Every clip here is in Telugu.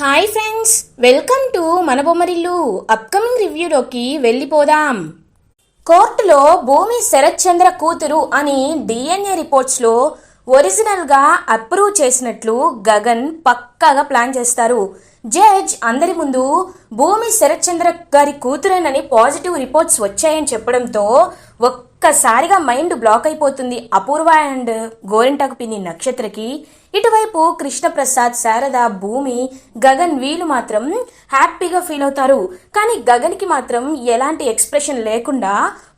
హాయ్ ఫ్రెండ్స్ వెల్కమ్ టు మన బొమ్మరిల్లు అప్కమింగ్ రివ్యూలోకి వెళ్ళిపోదాం కోర్టులో భూమి శరత్ చంద్ర కూతురు అని డిఎన్ఏ రిపోర్ట్స్లో ఒరిజినల్గా అప్రూవ్ చేసినట్లు గగన్ పక్కాగా ప్లాన్ చేస్తారు జడ్జ్ అందరి ముందు భూమి శరత్ చంద్ర గారి కూతురేనని పాజిటివ్ రిపోర్ట్స్ వచ్చాయని చెప్పడంతో ఒక్కసారిగా మైండ్ బ్లాక్ అయిపోతుంది అపూర్వ అండ్ గోరింటాకు పిన్ని నక్షత్రకి ఇటువైపు కృష్ణప్రసాద్ శారద భూమి గగన్ వీళ్ళు మాత్రం హ్యాపీగా ఫీల్ అవుతారు. కానీ గగన్కి మాత్రం ఎలాంటి ఎక్స్ప్రెషన్ లేకుండా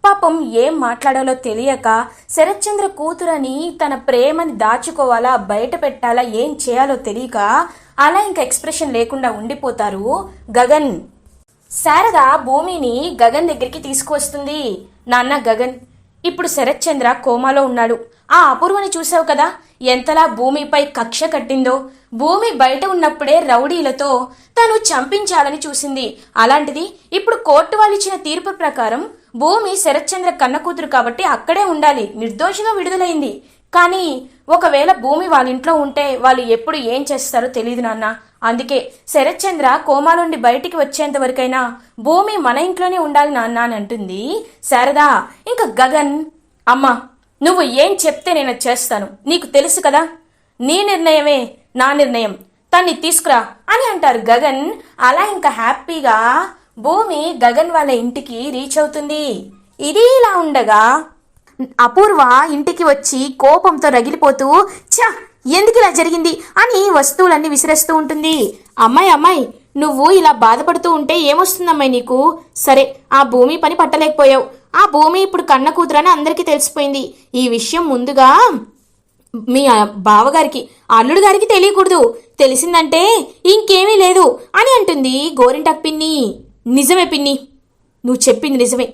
పాపం ఏం మాట్లాడాలో తెలియక శరత్చంద్ర కూతురని తన ప్రేమని దాచుకోవాలా బయట పెట్టాలా ఏం చేయాలో తెలియక అలా ఇంకా ఎక్స్ప్రెషన్ లేకుండా ఉండిపోతారు గగన్. శారద భూమిని గగన్ దగ్గరికి తీసుకువస్తుంది. నాన్న గగన్ ఇప్పుడు శరత్చంద్ర కోమాలో ఉన్నాడు. ఆ అపూర్వని చూసావు కదా? ఎంతలా భూమిపై కక్ష కట్టిందో? భూమి బయట ఉన్నప్పుడే రౌడీలతో తను చంపించాలని చూసింది. అలాంటిది ఇప్పుడు కోర్టు వాళ్ళు ఇచ్చిన తీర్పు ప్రకారం భూమి శరత్చంద్ర కన్న కూతురు కాబట్టి అక్కడే ఉండాలి. నిర్దోషిగా విడుదలైంది. కానీ ఒకవేళ భూమి వాళ్ళ ఇంట్లో ఉంటే వాళ్ళు ఎప్పుడు ఏం చేస్తారో తెలియదు నాన్న. అందుకే శరత్చంద్ర కోమా నుండి బయటికి వచ్చేంత వరకైనా భూమి మన ఇంట్లోనే ఉండాలి నాన్న అని అంటుంది శారదా. ఇంకా గగన్ అమ్మా నువ్వు ఏం చెప్తే నేను చేస్తాను. నీకు తెలుసు కదా నీ నిర్ణయమే నా నిర్ణయం. తన్ని తీసుకురా అని అంటారు గగన్. అలా ఇంకా హ్యాపీగా భూమి గగన్ వాళ్ళ ఇంటికి రీచ్ అవుతుంది. ఇది ఇలా ఉండగా అపూర్వ ఇంటికి వచ్చి కోపంతో రగిలిపోతూ చా ఎందుకు ఇలా జరిగింది అని వస్తువులన్నీ విసిరేస్తూ ఉంటుంది. అమ్మాయి అమ్మాయి నువ్వు ఇలా బాధపడుతూ ఉంటే ఏమొస్తుందమ్మాయి నీకు? సరే ఆ భూమి పని పట్టలేకపోయావు. ఆ భూమి ఇప్పుడు కన్న కూతురని అందరికీ తెలిసిపోయింది. ఈ విషయం ముందుగా మీ బావగారికి అల్లుడు గారికి తెలియకూడదు. తెలిసిందంటే ఇంకేమీ లేదు అని అంటుంది గోరింటక్ పిన్ని. నిజమే పిన్ని. నువ్వు చెప్పింది నిజమే.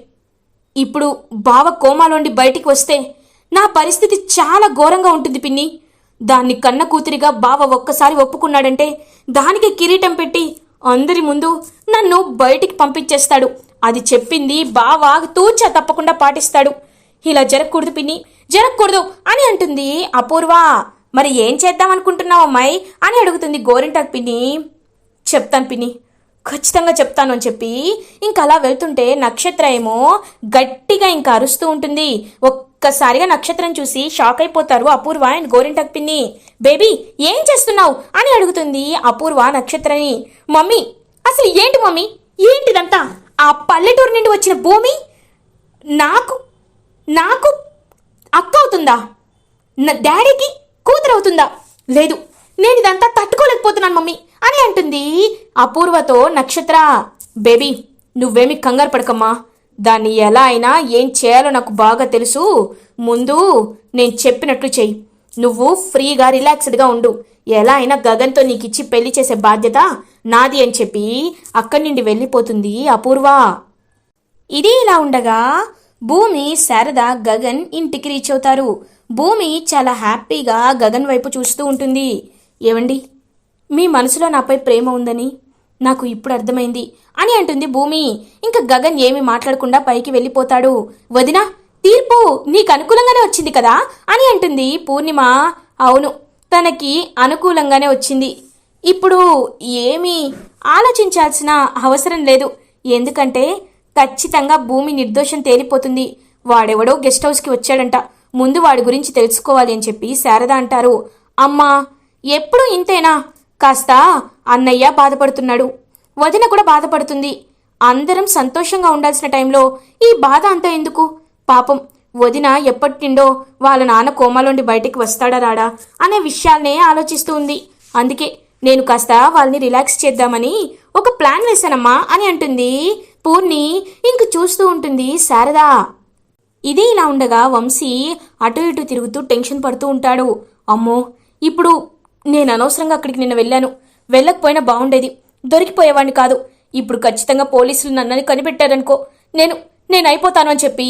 ఇప్పుడు బావ కోమాలోండి బయటికి వస్తే నా పరిస్థితి చాలా ఘోరంగా ఉంటుంది పిన్ని. దాన్ని కన్న కూతురిగా బావ ఒక్కసారి ఒప్పుకున్నాడంటే దానికి కిరీటం పెట్టి అందరి ముందు నన్ను బయటికి పంపించేస్తాడు. అది చెప్పింది బావ తూచా తప్పకుండా పాటిస్తాడు. ఇలా జరగకూడదు పిన్ని జరగకూడదు అని అంటుంది అపూర్వ. మరి ఏం చేద్దాం అనుకుంటున్నావు అమ్మాయి అని అడుగుతుంది గోరింటాకు పిన్ని. చెప్తాను పిన్ని ఖచ్చితంగా చెప్తాను అని చెప్పి ఇంకా అలా వెళ్తుంటే నక్షత్ర ఏమో గట్టిగా ఇంకా అరుస్తూ ఉంటుంది. ఒక్కసారిగా నక్షత్రం చూసి షాక్ అయిపోతారు అపూర్వ అండ్ గోరింటక్ పిన్ని. బేబీ ఏం చేస్తున్నావు? అని అడుగుతుంది అపూర్వ నక్షత్రని. మమ్మీ అసలు ఏంటి మమ్మీ? ఏంటిదంతా? ఆ పల్లెటూరు నుండి వచ్చిన భూమి? నాకు నాకు అక్క అవుతుందా? నా డాడీకి కూతురు అవుతుందా? లేదు నేను ఇదంతా తట్టుకోలేకపోతున్నాను మమ్మీ అని అంటుంది అపూర్వతో నక్షత్ర. బేబీ నువ్వేమి కంగారు పడకమ్మా. దాన్ని ఎలా అయినా ఏం చేయాలో నాకు బాగా తెలుసు. ముందు నేను చెప్పినట్లు చెయ్యి. నువ్వు ఫ్రీగా రిలాక్స్డ్గా ఉండు. ఎలా అయినా గగన్తో నీకిచ్చి పెళ్ళి చేసే బాధ్యత నాది అని చెప్పి అక్కడి నుండి వెళ్ళిపోతుంది అపూర్వ. ఇది ఇలా ఉండగా భూమి శారద గగన్ ఇంటికి రీచ్ అవుతారు. భూమి చాలా హ్యాపీగా గగన్ వైపు చూస్తూ ఉంటుంది. ఏమండి మీ మనసులో నాపై ప్రేమ ఉందని? నాకు ఇప్పుడు అర్థమైంది. అని అంటుంది భూమి. ఇంకా గగన్ ఏమీ మాట్లాడకుండా పైకి వెళ్ళిపోతాడు. వదినా తీర్పు నీకు అనుకూలంగానే వచ్చింది కదా? అని అంటుంది పూర్ణిమ. అవును తనకి అనుకూలంగానే వచ్చింది. ఇప్పుడు ఏమీ ఆలోచించాల్సిన అవసరం లేదు. ఎందుకంటే ఖచ్చితంగా భూమి నిర్దోషం తేలిపోతుంది. వాడెవడో గెస్ట్ హౌస్కి వచ్చాడంట. ముందు వాడి గురించి తెలుసుకోవాలి అని చెప్పి శారద అంటారు. అమ్మా ఎప్పుడు ఇంతేనా? కాస్త అన్నయ్య బాధపడుతున్నాడు. వదిన కూడా బాధపడుతుంది. అందరం సంతోషంగా ఉండాల్సిన టైంలో ఈ బాధ అంతా ఎందుకు? పాపం వదిన ఎప్పటిండో వాళ్ళ నాన్న కోమాలోండి బయటికి వస్తాడా రాడా అనే విషయాల్నే ఆలోచిస్తూ ఉంది. అందుకే నేను కాస్త వాళ్ళని రిలాక్స్ చేద్దామని ఒక ప్లాన్ వేశానమ్మా అని అంటుంది పూర్ణి. ఇంక చూస్తూ ఉంటుంది శారదా. ఇది ఇలా ఉండగా వంశీ అటు ఇటు తిరుగుతూ టెన్షన్ పడుతూ ఉంటాడు. అమ్మో ఇప్పుడు నేను అనవసరంగా అక్కడికి నిన్న వెళ్ళాను. వెళ్ళకపోయినా బాగుండేది దొరికిపోయేవాడిని కాదు. ఇప్పుడు ఖచ్చితంగా పోలీసులు నన్నని కనిపెట్టారనుకో నేను నేను అయిపోతాను అని చెప్పి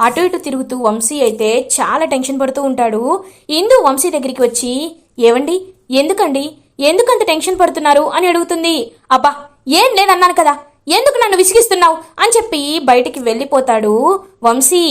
అటు ఇటు తిరుగుతూ వంశీ అయితే చాలా టెన్షన్ పడుతూ ఉంటాడు. ఇందు వంశీ దగ్గరికి వచ్చి ఏవండి? ఎందుకండి? ఎందుకంత టెన్షన్ పడుతున్నారు? అని అడుగుతుంది. అబ్బా ఏం లేదన్నాను కదా. ఎందుకు నన్ను విసిగిస్తున్నావు? అని చెప్పి బయటికి వెళ్ళిపోతాడు వంశీ.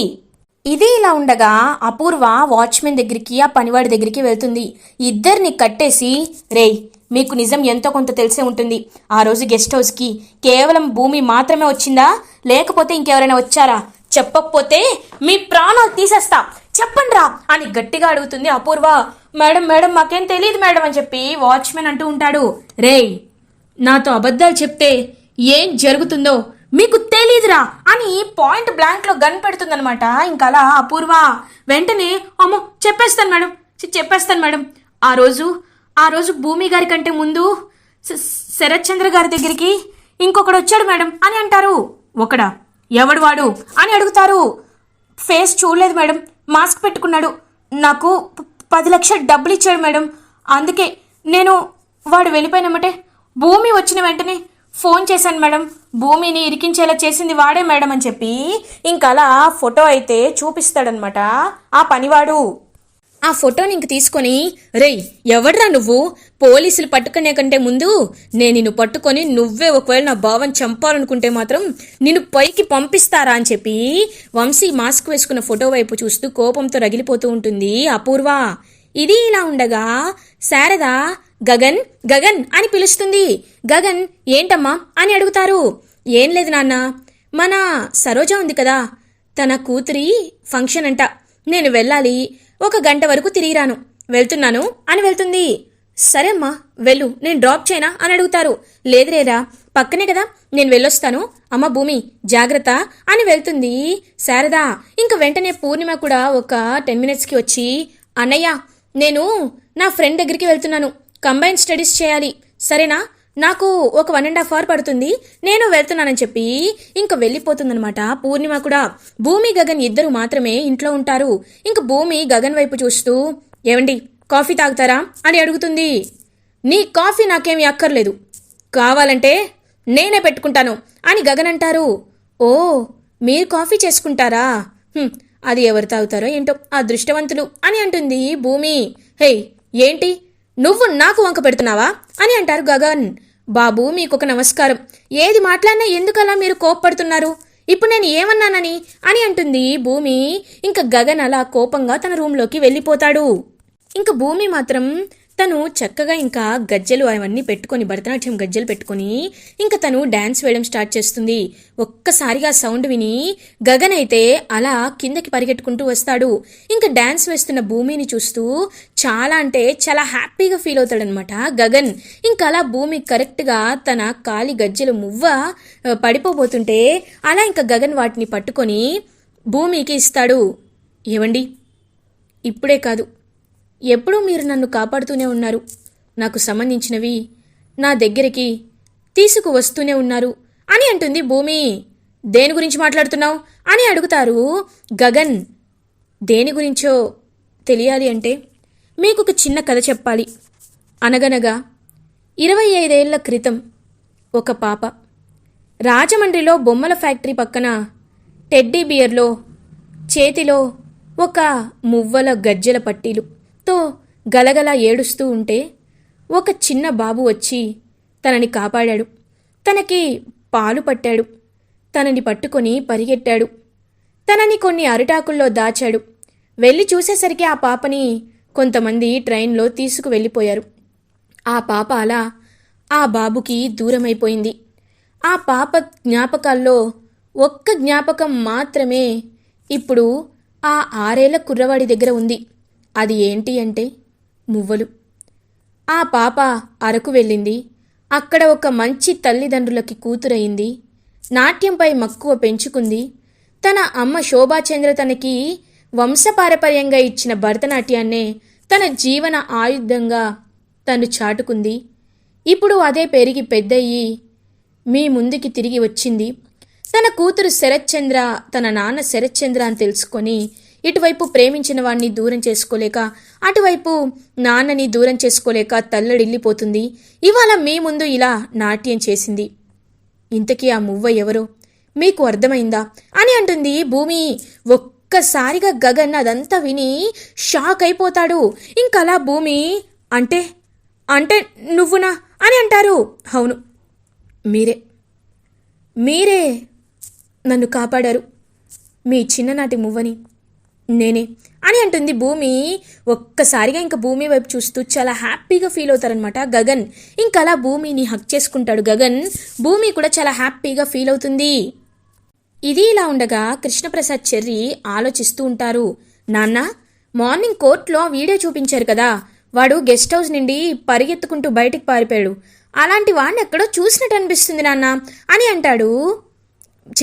ఇది ఇలా ఉండగా అపూర్వ వాచ్మెన్ దగ్గరికి ఆ పనివాడి దగ్గరికి వెళ్తుంది. ఇద్దరిని కట్టేసి రేయ్ మీకు నిజం ఎంతో కొంత తెలిసే ఉంటుంది. ఆ రోజు గెస్ట్ హౌస్కి కేవలం భూమి మాత్రమే వచ్చిందా? లేకపోతే ఇంకెవరైనా వచ్చారా? చెప్పకపోతే మీ ప్రాణాలు తీసేస్తా. చెప్పండ్రా అని గట్టిగా అడుగుతుంది అపూర్వ. మేడం మేడం మాకేం తెలియదు మేడం అని చెప్పి వాచ్మెన్ అంటూ ఉంటాడు. రేయ్ నాతో అబద్ధాలు చెప్తే ఏం జరుగుతుందో మీకు తెలీదురా అని పాయింట్ బ్లాంక్లో గన్ పెడుతుందనమాట ఇంకలా అపూర్వ. వెంటనే అమ్మో చెప్పేస్తాను మేడం. చెప్పేస్తాను మేడం. ఆ రోజు ఆ రోజు భూమి గారి కంటే ముందు శ- శరత్ చంద్ర గారి దగ్గరికి ఇంకొకడు వచ్చాడు మేడం అని అంటారు. ఒకడా? ఎవడు వాడు? అని అడుగుతారు. ఫేస్ చూడలేదు మేడం. మాస్క్ పెట్టుకున్నాడు. నాకు పది లక్షలు డబ్బులు ఇచ్చాడు మేడం. అందుకే నేను వాడు వెళ్ళిపోయినమ్మటే. భూమి వచ్చిన వెంటనే ఫోన్ చేశాను మేడం. భూమిని ఇరికించేలా చేసింది వాడే మేడం అని చెప్పి ఇంకలా ఫోటో అయితే చూపిస్తాడనమాట ఆ పనివాడు. ఆ ఫోటోని ఇంక తీసుకొని రేయ్ ఎవడ్రా నువ్వు? పోలీసులు పట్టుకునే కంటే ముందు నేను నిన్ను పట్టుకొని నువ్వే ఒకవేళ నా భావం చంపాలనుకుంటే మాత్రం నిన్ను పైకి పంపిస్తారా? అని చెప్పి వంశీ మాస్క్ వేసుకున్న ఫోటో వైపు చూస్తూ కోపంతో రగిలిపోతూ ఉంటుంది అపూర్వ. ఇది ఇలా ఉండగా శారద గగన్ గగన్ అని పిలుస్తుంది. గగన్ ఏంటమ్మా? అని అడుగుతారు. ఏం లేదు నాన్న మన సరోజ ఉంది కదా తన కూతురి ఫంక్షన్ అంట. నేను వెళ్ళాలి ఒక గంట వరకు తిరిగిరాను. వెళ్తున్నాను అని వెళ్తుంది. సరే అమ్మా వెళ్ళు. నేను డ్రాప్ చేయనా అని అడుగుతారు. లేదురేరా పక్కనే కదా నేను వెళ్ళొస్తాను. అమ్మ భూమి జాగ్రత్త అని వెళ్తుంది శారదా. ఇంక వెంటనే పూర్ణిమ కూడా ఒక టెన్ మినిట్స్కి వచ్చి అన్నయ్య నేను నా ఫ్రెండ్ దగ్గరికి వెళ్తున్నాను. కంబైన్ స్టడీస్ చేయాలి. సరేనా? నాకు ఒక వన్ అండ్ హాఫ్ అవర్ పడుతుంది. నేను వెళ్తున్నానని చెప్పి ఇంక వెళ్ళిపోతుందనమాట పూర్ణిమ కూడా భూమి గగన్ ఇద్దరు మాత్రమే ఇంట్లో ఉంటారు. ఇంక భూమి గగన్ వైపు చూస్తూ ఏమండి కాఫీ తాగుతారా? అని అడుగుతుంది. నీ కాఫీ నాకేమీ అక్కర్లేదు. కావాలంటే నేనే పెట్టుకుంటాను అని గగన్ అంటారు. ఓ మీరు కాఫీ చేసుకుంటారా? అది ఎవరు తాగుతారో ఏంటో అదృష్టవంతులు అని అంటుంది భూమి. హే ఏంటి? నువ్వు నాకు వంక పెడుతున్నావా? అని అంటారు గగన్. బాబు మీకు ఒక నమస్కారం. ఏది మాట్లాడినా ఎందుకలా మీరు కోప్పడుతున్నారు? ఇప్పుడు నేను ఏమన్నానని? అని అంటుంది భూమి. ఇంకా గగన్ అలా కోపంగా తన రూంలోకి వెళ్ళిపోతాడు. ఇంకా భూమి మాత్రం తను చక్కగా ఇంకా గజ్జెలు అవన్నీ పెట్టుకొని భరతనాట్యం గజ్జెలు పెట్టుకొని ఇంకా తను డ్యాన్స్ వేయడం స్టార్ట్ చేస్తుంది. ఒక్కసారిగా సౌండ్ విని గగన్ అయితే అలా కిందకి పరిగెట్టుకుంటూ వస్తాడు. ఇంకా డ్యాన్స్ వేస్తున్న భూమిని చూస్తూ చాలా అంటే చాలా హ్యాపీగా ఫీల్ అవుతాడనమాట గగన్. ఇంకా అలా భూమి కరెక్ట్గా తన కాలి గజ్జెలు మువ్వ పడిపోబోతుంటే అలా ఇంకా గగన్ వాటిని పట్టుకొని భూమికి ఇస్తాడు. ఏవండి? ఇప్పుడే కాదు. ఎప్పుడూ మీరు నన్ను కాపాడుతూనే ఉన్నారు. నాకు సంబంధించినవి నా దగ్గరికి తీసుకువస్తూనే ఉన్నారు. అని అంటుంది భూమి. దేని గురించి మాట్లాడుతున్నావు? అని అడుగుతారు గగన్. దేని గురించో తెలియాలి అంటే మీకు ఒక చిన్న కథ చెప్పాలి. అనగనగా ఇరవై ఐదేళ్ళ క్రితం ఒక పాప రాజమండ్రిలో బొమ్మల ఫ్యాక్టరీ పక్కన టెడ్డీ బియర్లో చేతిలో ఒక మువ్వల గజ్జెల పట్టీలు తో గలగల ఏడుస్తూ ఉంటే ఒక చిన్న బాబు వచ్చి తనని కాపాడాడు. తనకి పాలు పట్టాడు. తనని పట్టుకొని పరిగెట్టాడు. తనని కొన్ని అరిటాకుల్లో దాచాడు. వెళ్ళి చూసేసరికి ఆ పాపని కొంతమంది ట్రైన్లో తీసుకు వెళ్ళిపోయారు. ఆ పాప అలా ఆ బాబుకి దూరమైపోయింది. ఆ పాప జ్ఞాపకాల్లో ఒక్క జ్ఞాపకం మాత్రమే ఇప్పుడు ఆ ఆరేళ్ళ కుర్రవాడి దగ్గర ఉంది. అది ఏంటి అంటే మువ్వలు. ఆ పాప అరకు వెళ్ళింది. అక్కడ ఒక మంచి తల్లిదండ్రులకి కూతురయింది నాట్యంపై మక్కువ పెంచుకుంది. తన అమ్మ శోభాచంద్ర తనకి వంశపారపర్యంగా ఇచ్చిన భరతనాట్యాన్నే తన జీవన ఆయుధంగా తను చాటుకుంది. ఇప్పుడు అదే పెరిగి పెద్దయ్యి మీ ముందుకి తిరిగి వచ్చింది. తన కూతురు శరత్చంద్ర తన నాన్న శరత్చంద్ర అని తెలుసుకొని ఇటువైపు ప్రేమించిన వాణ్ణి దూరం చేసుకోలేక అటువైపు నాన్నని దూరం చేసుకోలేక తల్లడిల్లిపోతుంది. ఇవాళ మీ ముందు ఇలా నాట్యం చేసింది. ఇంతకీ ఆ మువ్వ ఎవరో? మీకు అర్థమైందా? అని అంటుంది భూమి. ఒక్కసారిగా గగన్ అదంతా విని షాక్ అయిపోతాడు. ఇంకలా భూమి అంటే అంటే నువ్వునా? అని అంటారు. అవును. మీరే. మీరే నన్ను కాపాడారు. మీ చిన్ననాటి మువ్వని. నేనే అని అంటుంది భూమి. ఒక్కసారిగా ఇంకా భూమి వైపు చూస్తూ చాలా హ్యాపీగా ఫీల్ అవుతారనమాట గగన్. ఇంకా అలా భూమిని హక్ చేసుకుంటాడు గగన్. భూమి కూడా చాలా హ్యాపీగా ఫీల్ అవుతుంది. ఇది ఇలా ఉండగా కృష్ణప్రసాద్ చెర్రి ఆలోచిస్తూ ఉంటారు. నాన్న మార్నింగ్ కోర్టులో వీడియో చూపించారు కదా. వాడు గెస్ట్ హౌస్ నుండి పరిగెత్తుకుంటూ బయటికి పారిపోయాడు. అలాంటి వాడిని ఎక్కడో చూసినట్టు అనిపిస్తుంది నాన్న అని అంటాడు.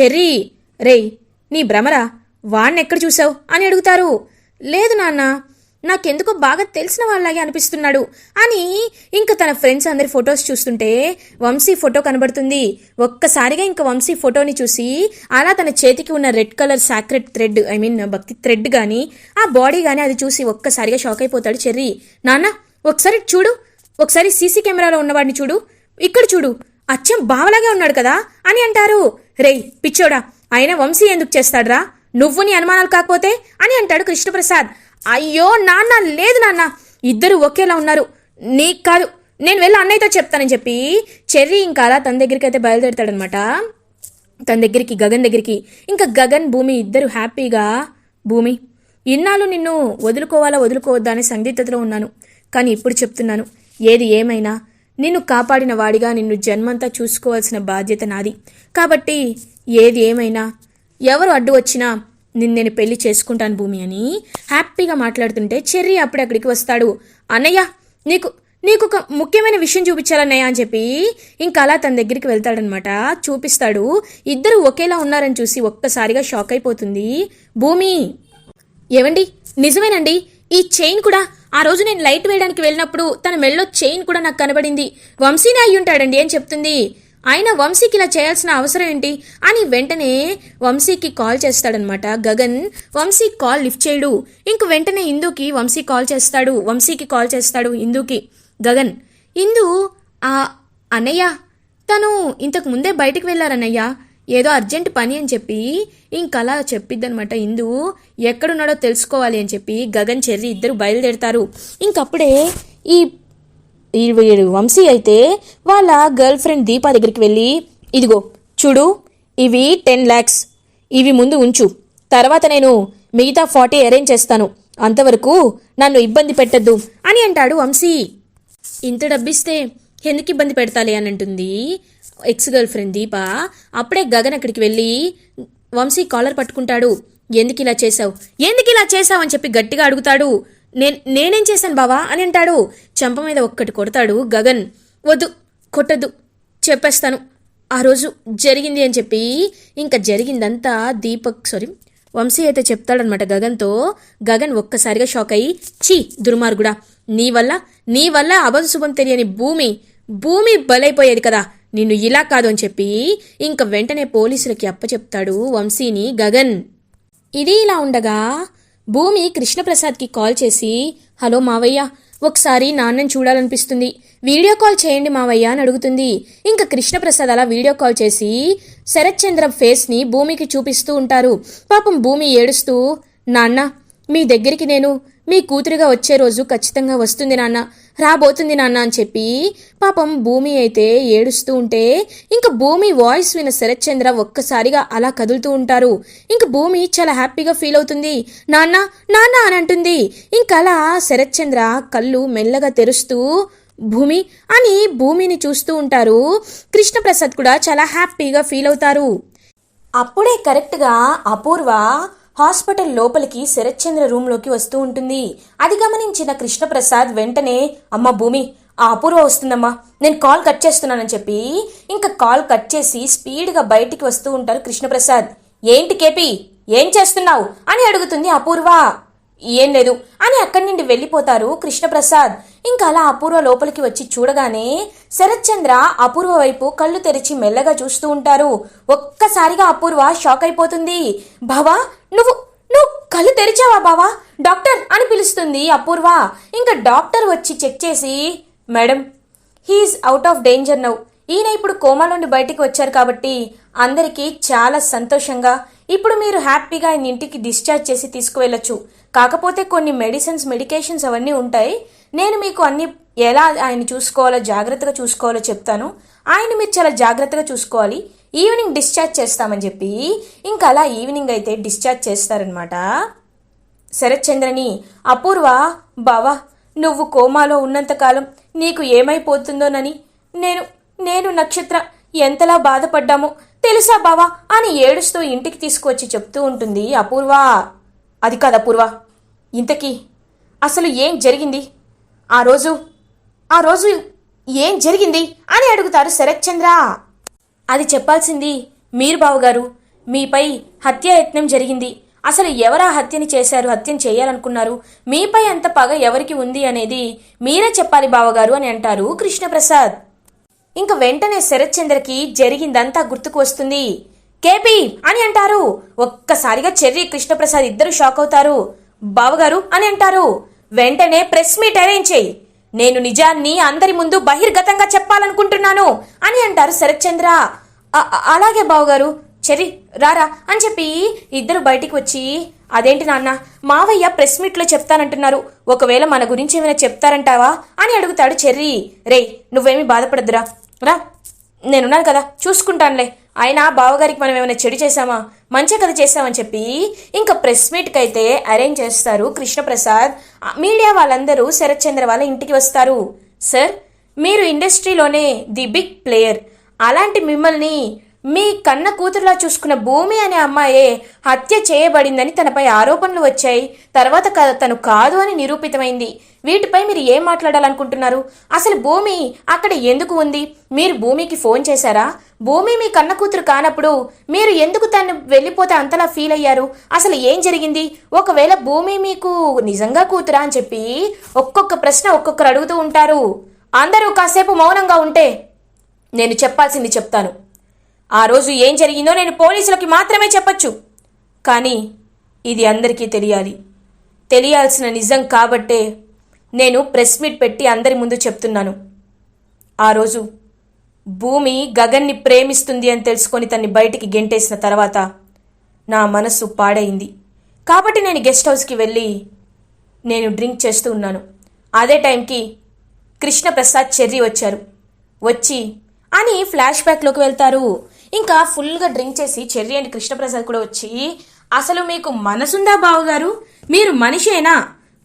చెర్రీ రేయ్ నీ భ్రమరా? వాణ్ణెక్కడ ఎక్కడ చూసావు అని అడుగుతారు. లేదు నాన్న నాకెందుకో బాగా తెలిసిన వాళ్ళలాగే అనిపిస్తున్నాడు. అని ఇంకా తన ఫ్రెండ్స్ అందరి ఫొటోస్ చూస్తుంటే వంశీ ఫోటో కనబడుతుంది. ఒక్కసారిగా ఇంకా వంశీ ఫోటోని చూసి అలా తన చేతికి ఉన్న red colour sacred thread I mean భక్తి థ్రెడ్ కానీ ఆ బాడీ కానీ అది చూసి ఒక్కసారిగా షాక్ అయిపోతాడు చెర్రీ. నాన్న ఒకసారి చూడు. ఒకసారి సీసీ కెమెరాలో ఉన్నవాడిని చూడు. ఇక్కడ చూడు. అచ్చం బావలాగే ఉన్నాడు కదా అని అంటారు. రేయ్ పిచ్చోడా ఆయన వంశీ ఎందుకు చేస్తాడ్రా? నువ్వు నీ అనుమానాలు కాకపోతే అని అంటాడు కృష్ణప్రసాద్. అయ్యో నాన్న లేదు నాన్న ఇద్దరు ఒకేలా ఉన్నారు. నీకు కాదు నేను వెళ్ళి అన్నయ్యతో చెప్తానని చెప్పి చెర్రీ ఇంకా అలా తన దగ్గరికి అయితే బయలుదేరుతాడనమాట. తన దగ్గరికి గగన్ దగ్గరికి. ఇంకా గగన్ భూమి ఇద్దరు హ్యాపీగా భూమి ఇన్నాళ్ళు నిన్ను వదులుకోవాలా వదులుకోవద్దా అనే సందిగ్ధతలో ఉన్నాను. కానీ ఇప్పుడు చెప్తున్నాను ఏది ఏమైనా నిన్ను కాపాడిన వాడిగా నిన్ను జన్మంతా చూసుకోవాల్సిన బాధ్యత నాది. కాబట్టి ఏది ఏమైనా ఎవరు అడ్డు వచ్చినా నిన్ను నేను పెళ్ళి చేసుకుంటాను భూమి అని హ్యాపీగా మాట్లాడుతుంటే చెర్రీ అప్పుడే అక్కడికి వస్తాడు. అన్నయ్య నీకు నీకు ఒక ముఖ్యమైన విషయం చూపించాలన్నయ్య అని చెప్పి ఇంకా అలా తన దగ్గరికి వెళ్తాడనమాట చూపిస్తాడు. ఇద్దరు ఒకేలా ఉన్నారని చూసి ఒక్కసారిగా షాక్ అయిపోతుంది భూమి. ఏవండి? నిజమేనండి. ఈ చైన్ కూడా ఆ రోజు నేను లైట్ వేయడానికి వెళ్ళినప్పుడు తన మెళ్ళో చైన్ కూడా నాకు కనబడింది. వంశీనే అయి ఉంటాడండి అని చెప్తుంది. ఆయన వంశీకి ఇలా చేయాల్సిన అవసరం ఏంటి? అని వెంటనే వంశీకి కాల్ చేస్తాడనమాట గగన్ వంశీ కాల్ లిఫ్ట్ చేయడు. ఇంక వెంటనే ఇందుకి వంశీ కాల్ చేస్తాడు. వంశీకి కాల్ చేస్తాడు ఇందుకి. గగన్ ఇందు ఆ అన్నయ్య తను ఇంతకు ముందే బయటికి వెళ్ళారన్నయ్య ఏదో అర్జెంట్ పని అని చెప్పి ఇంకలా చెప్పిద్దనమాట ఇందు ఎక్కడున్నాడో తెలుసుకోవాలి అని చెప్పి గగన్ చెర్రి ఇద్దరు బయలుదేరతారు. ఇంకప్పుడే ఈ వీడు వంశీ అయితే వాళ్ళ గర్ల్ ఫ్రెండ్ దీపా దగ్గరికి వెళ్ళి ఇదిగో చూడు ఇవి టెన్ ల్యాక్స్ ఇవి ముందు ఉంచు. తర్వాత నేను మిగతా ఫార్టీ అరేంజ్ చేస్తాను. అంతవరకు నన్ను ఇబ్బంది పెట్టద్దు అని అంటాడు వంశీ. ఇంత డబ్బిస్తే ఎందుకు ఇబ్బంది పెడతాలి అని అంటుంది ఎక్స్ గర్ల్ ఫ్రెండ్ దీప. అప్పుడే గగన్ అక్కడికి వెళ్ళి వంశీ కాలర్ పట్టుకుంటాడు. ఎందుకు ఇలా చేసావు ఎందుకు ఇలా చేసావు అని చెప్పి గట్టిగా అడుగుతాడు. నేను నేనేం చేశాను బావా అని అంటాడు. చెంప మీద ఒక్కటి కొడతాడు గగన్. వద్దు కొట్టద్దు చెప్పేస్తాను. ఆ రోజు జరిగింది అని చెప్పి ఇంకా జరిగిందంతా దీపక్ సారీ వంశీ అయితే చెప్తాడనమాట గగన్తో. గగన్ ఒక్కసారిగా షాక్ అయ్యి చీ దుర్మార్గుడా నీ వల్ల నీ వల్ల అభం శుభం తెలియని భూమి భూమి బలైపోయేది కదా నిన్ను ఇలా కాదు అని చెప్పి ఇంక వెంటనే పోలీసులకి అప్పచెప్తాడు వంశీని గగన్. ఇది ఇలా ఉండగా భూమి కృష్ణప్రసాద్కి కాల్ చేసి హలో మావయ్య ఒకసారి నాన్నని చూడాలనిపిస్తుంది. వీడియో కాల్ చేయండి మావయ్య అని అడుగుతుంది. ఇంకా కృష్ణప్రసాద్ అలా వీడియో కాల్ చేసి శరత్చంద్ర ఫేస్ని భూమికి చూపిస్తూ ఉంటారు. పాపం భూమి ఏడుస్తూ నాన్న మీ దగ్గరికి నేను మీ కూతురుగా వచ్చే రోజు ఖచ్చితంగా వస్తుంది నాన్న. రాబోతుంది నాన్న అని చెప్పి పాపం భూమి అయితే ఏడుస్తూ ఉంటే ఇంక భూమి వాయిస్ విన శరత్ చంద్ర ఒక్కసారిగా అలా కదులుతూ ఉంటారు. ఇంక భూమి చాలా హ్యాపీగా ఫీల్ అవుతుంది. నాన్న నాన్న అని అంటుంది. ఇంక అలా శరత్ చంద్ర కళ్ళు మెల్లగా తెరుస్తూ భూమి అని భూమిని చూస్తూ ఉంటారు. కృష్ణప్రసాద్ కూడా చాలా హ్యాపీగా ఫీల్ అవుతారు. అప్పుడే కరెక్ట్గా అపూర్వ హాస్పిటల్ లోపలికి శరత్చంద్ర రూంలోకి వస్తూ ఉంటుంది. అది గమనించిన కృష్ణప్రసాద్ వెంటనే అమ్మ భూమి ఆ అపూర్వ వస్తుందమ్మా. నేను కాల్ కట్ చేస్తున్నానని చెప్పి ఇంకా కాల్ కట్ చేసి స్పీడ్గా బయటికి వస్తూ ఉంటారు కృష్ణప్రసాద్. ఏంటి కేపీ? ఏం చేస్తున్నావు? అని అడుగుతుంది అపూర్వ. ఏం లేదు. అని అక్కడి నుండి వెళ్ళిపోతారు కృష్ణప్రసాద్. ఇంకా అలా అపూర్వ లోపలికి వచ్చి చూడగానే శరత్చంద్ర అపూర్వ వైపు కళ్ళు తెరిచి మెల్లగా చూస్తూ ఉంటారు. ఒక్కసారిగా అపూర్వ షాక్ అయిపోతుంది. బావా నువ్వు నువ్వు కళ్ళు తెరిచావా బావా? డాక్టర్ అని పిలుస్తుంది అపూర్వ. ఇంకా డాక్టర్ వచ్చి చెక్ చేసి madam he is out of danger now. ఈయన ఇప్పుడు కోమా నుండి బయటికి వచ్చారు కాబట్టి అందరికీ చాలా సంతోషంగా. ఇప్పుడు మీరు హ్యాపీగా ఆయన ఇంటికి డిశ్చార్జ్ చేసి తీసుకువెళ్ళొచ్చు. కాకపోతే కొన్ని మెడిసిన్స్ మెడికేషన్స్ అవన్నీ ఉంటాయి. నేను మీకు అన్ని ఎలా ఆయన చూసుకోవాలో జాగ్రత్తగా చూసుకోవాలో చెప్తాను. ఆయన మీరు చాలా జాగ్రత్తగా చూసుకోవాలి. ఈవినింగ్ డిశ్చార్జ్ చేస్తామని చెప్పి ఇంకా అలా ఈవినింగ్ అయితే డిశ్చార్జ్ చేస్తారనమాట శరత్చంద్రని అపూర్వ బావా నువ్వు కోమాలో ఉన్నంతకాలం నీకు ఏమైపోతుందోనని? నేను నేను నక్షత్ర ఎంతలా బాధపడ్డామో తెలుసా బావా? అని ఏడుస్తూ ఇంటికి తీసుకువచ్చి చెప్తూ ఉంటుంది అపూర్వ. అది కాదు అపూర్వ. ఇంతకీ అసలు ఏం జరిగింది? ఆ రోజు ఆ రోజు ఏం జరిగింది అని అడుగుతారు శరత్చంద్ర. అది చెప్పాల్సింది మీరు బావగారు మీపై హత్యాయత్నం జరిగింది. అసలు ఎవరా హత్యని చేశారు? హత్యని చేయాలనుకున్నారు. మీపై అంత పగ ఎవరికి ఉంది అనేది మీరే చెప్పాలి బావగారు అని అంటారు కృష్ణప్రసాద్. ఇంక వెంటనే శరత్చంద్రకి జరిగిందంతా గుర్తుకు వస్తుంది. కేపీ అని అంటారు. ఒక్కసారిగా చెర్రి కృష్ణప్రసాద్ ఇద్దరు షాక్ అవుతారు. బావగారు అని అంటారు. వెంటనే ప్రెస్ మీట్ అరేంజ్ చేయి. నేను నిజాన్ని అందరి ముందు బహిర్గతంగా చెప్పాలనుకుంటున్నాను అని అంటారు శరత్చంద్ర. అలాగే బావగారు. చెర్రి రారా అని చెప్పి ఇద్దరు బయటికి వచ్చి అదేంటి నాన్న మావయ్య ప్రెస్ మీట్లో చెప్తానంటున్నారు. ఒకవేళ మన గురించి ఏమైనా చెప్తారంటావా? అని అడుగుతాడు చెర్రీ. రే నువ్వేమీ బాధపడద్దురా. రా నేనున్నాను కదా చూసుకుంటానులే. అయినా బావగారికి మనం ఏమైనా చెడు చేశామా? మంచి కథ చేశామని చెప్పి ఇంకా ప్రెస్ మీట్కి అయితే అరేంజ్ చేస్తారు కృష్ణప్రసాద్. మీడియా వాళ్ళందరూ శరత్చంద్ర వాళ్ళ ఇంటికి వస్తారు. సార్ మీరు ఇండస్ట్రీలోనే ది బిగ్ ప్లేయర్. అలాంటి మిమ్మల్ని మీ కన్న కూతురులా చూసుకున్న భూమి అనే అమ్మాయే హత్య చేయబడిందని తనపై ఆరోపణలు వచ్చాయి. తర్వాత తను కాదు అని నిరూపితమైంది. వీటిపై మీరు ఏం మాట్లాడాలనుకుంటున్నారు? అసలు భూమి అక్కడ ఎందుకు ఉంది? మీరు భూమికి ఫోన్ చేశారా? భూమి మీ కన్న కూతురు కానప్పుడు మీరు ఎందుకు తను వెళ్ళిపోతే అంతలా ఫీల్ అయ్యారు? అసలు ఏం జరిగింది? ఒకవేళ భూమి మీకు నిజంగా కూతురా అని చెప్పి ఒక్కొక్క ప్రశ్న ఒక్కొక్కరు అడుగుతూ ఉంటారు. అందరూ కాసేపు మౌనంగా ఉంటే నేను చెప్పాల్సింది చెప్తాను. ఆ రోజు ఏం జరిగిందో నేను పోలీసులకి మాత్రమే చెప్పొచ్చు. కానీ ఇది అందరికీ తెలియాలి. తెలియాల్సిన నిజం కాబట్టే నేను ప్రెస్ మీట్ పెట్టి అందరి ముందు చెప్తున్నాను. ఆ రోజు భూమి గగన్ని ప్రేమిస్తుంది అని తెలుసుకొని తన్ని బయటికి గెంటేసిన తర్వాత నా మనస్సు పాడైంది. కాబట్టి నేను గెస్ట్ హౌస్కి వెళ్ళి నేను డ్రింక్ చేస్తూ ఉన్నాను. అదే టైంకి కృష్ణప్రసాద్ చెర్రీ వచ్చారు. వచ్చి అని ఫ్లాష్ బ్యాక్లోకి వెళ్తారు. ఇంకా ఫుల్గా డ్రింక్ చేసి చెర్రీ అండ్ కృష్ణప్రసాద్ కూడా వచ్చి అసలు మీకు మనసుందా బావగారు? మీరు మనిషేనా?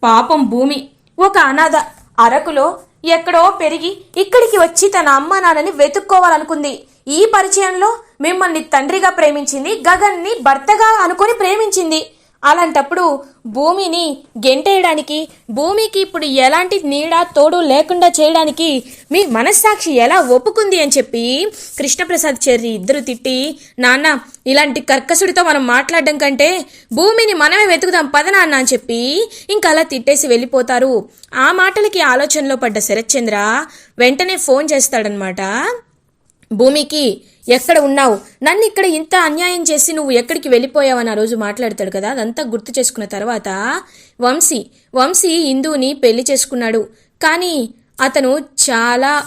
పాపం భూమి. ఒక అనాథ అరకులో ఎక్కడో పెరిగి ఇక్కడికి వచ్చి తన అమ్మ నాన్నని వెతుక్కోవాలనుకుంది. ఈ పరిచయంలో మిమ్మల్ని తండ్రిగా ప్రేమించింది గగన్ని భర్తగా అనుకొని ప్రేమించింది. అలాంటప్పుడు భూమిని గెంటేయడానికి భూమికి ఇప్పుడు ఎలాంటి నీడ తోడు లేకుండా చేయడానికి మీ మనస్సాక్షి ఎలా ఒప్పుకుంది అని చెప్పి కృష్ణప్రసాద్ చెర్రి ఇద్దరు తిట్టి నాన్న ఇలాంటి కర్కసుడితో మనం మాట్లాడడం కంటే భూమిని మనమే వెతుకుదాం పద నాన్న అని చెప్పి ఇంకా అలా తిట్టేసి వెళ్ళిపోతారు. ఆ మాటలకి ఆలోచనలో పడ్డ శరత్చంద్ర వెంటనే ఫోన్ చేస్తాడనమాట. భూమికి ఎక్కడ ఉన్నావు? నన్ను ఇక్కడ ఇంత అన్యాయం చేసి నువ్వు ఎక్కడికి వెళ్ళిపోయావని ఆ రోజు మాట్లాడతాడు కదా? అదంతా గుర్తు చేసుకున్న తర్వాత వంశీ వంశీ హిందూని పెళ్ళి చేసుకున్నాడు. కానీ అతను చాలా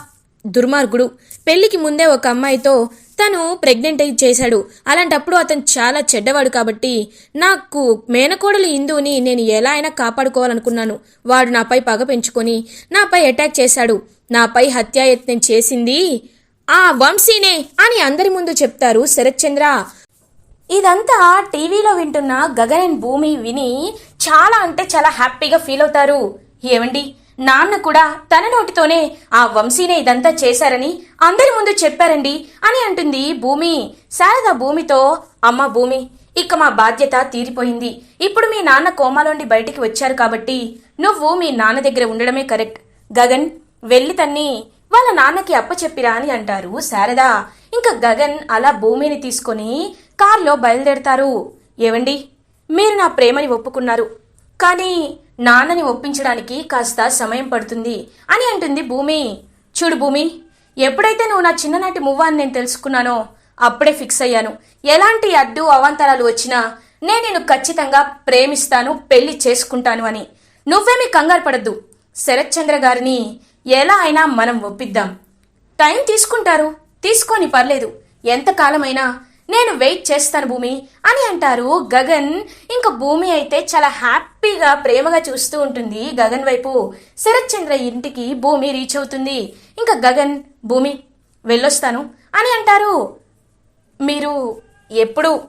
దుర్మార్గుడు. పెళ్ళికి ముందే ఒక అమ్మాయితో తను ప్రెగ్నెంట్ అయి చేశాడు. అలాంటప్పుడు అతను చాలా చెడ్డవాడు కాబట్టి నాకు మేనకోడలు హిందూని నేను ఎలా అయినా కాపాడుకోవాలనుకున్నాను. వాడు నాపై పగ పెంచుకొని నాపై అటాక్ చేశాడు. నాపై హత్యాయత్నం చేసింది ఆ వంశీనే అని అందరి ముందు చెప్తారు శరత్చంద్ర. ఇదంతా టీవీలో వింటున్న గగన్ అండ్ భూమి విని చాలా అంటే చాలా హ్యాపీగా ఫీల్ అవుతారు. ఏమండి నాన్న కూడా తన నోటితోనే ఆ వంశీనే ఇదంతా చేశారని అందరి ముందు చెప్పారండి అని అంటుంది భూమి. శారద భూమితో అమ్మ భూమి ఇక మా బాధ్యత తీరిపోయింది. ఇప్పుడు మీ నాన్న కోమాలోండి బయటికి వచ్చారు కాబట్టి నువ్వు మీ నాన్న దగ్గర ఉండడమే కరెక్ట్. గగన్ వెళ్ళి తన్ని. వాళ్ళ నాన్నకి అప్పచెప్పిరా అని అంటారు శారద. ఇంకా గగన్ అలా భూమిని తీసుకొని కార్లో బయలుదేరతారు. ఏవండి? మీరు నా ప్రేమని ఒప్పుకున్నారు. కానీ నాన్నని ఒప్పించడానికి కాస్త సమయం పడుతుంది అని అంటుంది భూమి. చూడు భూమి ఎప్పుడైతే నువ్వు నా చిన్ననాటి మువ్వాన్ని నేను తెలుసుకున్నానో అప్పుడే ఫిక్స్ అయ్యాను. ఎలాంటి అడ్డు అవాంతరాలు వచ్చినా నేను నేను ఖచ్చితంగా ప్రేమిస్తాను పెళ్ళి చేసుకుంటాను అని. నువ్వేమీ కంగారు పడద్దు. శరత్చంద్ర గారిని ఎలా అయినా మనం ఒప్పిద్దాం. టైం తీసుకుంటారు. తీసుకొని పర్లేదు. ఎంతకాలమైనా నేను వెయిట్ చేస్తాను భూమి అని అంటారు గగన్. ఇంకా భూమి అయితే చాలా హ్యాపీగా ప్రేమగా చూస్తూ ఉంటుంది గగన్ వైపు. శరత్చంద్ర ఇంటికి భూమి రీచ్ అవుతుంది. ఇంకా గగన్ భూమి వెళ్ళొస్తాను అని అంటారు. మీరు ఎప్పుడు?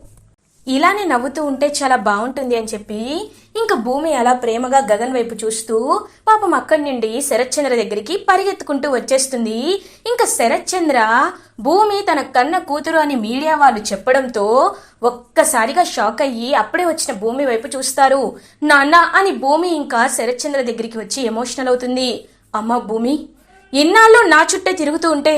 ఇలానే నవ్వుతూ ఉంటే చాలా బాగుంటుంది అని చెప్పి ఇంకా భూమి అలా ప్రేమగా గగన్ వైపు చూస్తూ పాపం అక్కడి నుండి శరత్చంద్ర దగ్గరికి పరిగెత్తుకుంటూ వచ్చేస్తుంది. ఇంకా శరత్చంద్ర భూమి తన కన్న కూతురు అని మీడియా వాళ్ళు చెప్పడంతో ఒక్కసారిగా షాక్ అయ్యి అప్పుడే వచ్చిన భూమి వైపు చూస్తారు. నాన్న అని భూమి ఇంకా శరత్చంద్ర దగ్గరికి వచ్చి ఎమోషనల్ అవుతుంది. అమ్మ భూమి ఇన్నాళ్ళు నా చుట్టే తిరుగుతూ ఉంటే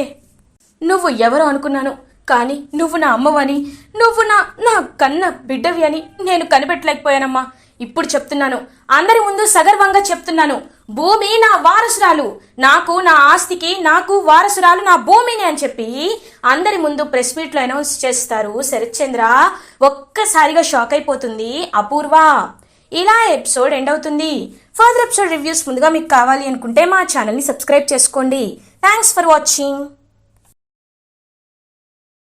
నువ్వు ఎవరు అనుకున్నాను. కానీ నువ్వు నా అమ్మవని నువ్వు నా నా కన్న బిడ్డవి అని నేను కనిపెట్టలేకపోయానమ్మా. ఇప్పుడు చెప్తున్నాను. అందరి ముందు సగర్వంగా చెప్తున్నాను. భూమి నా వారసురాలు. నాకు నా ఆస్తికి నాకు వారసురాలు నా భూమిని అని చెప్పి అందరి ముందు ప్రెస్ మీట్లో అనౌన్స్ చేస్తారు. శరత్చంద్ర ఒక్కసారిగా షాక్ అయిపోతుంది. అపూర్వ ఇలా ఎపిసోడ్ ఎండ్ అవుతుంది. ఫర్దర్ ఎపిసోడ్ రివ్యూస్ ముందుగా మీకు కావాలి అనుకుంటే మా ఛానల్ని సబ్స్క్రైబ్ చేసుకోండి. Thanks for watching.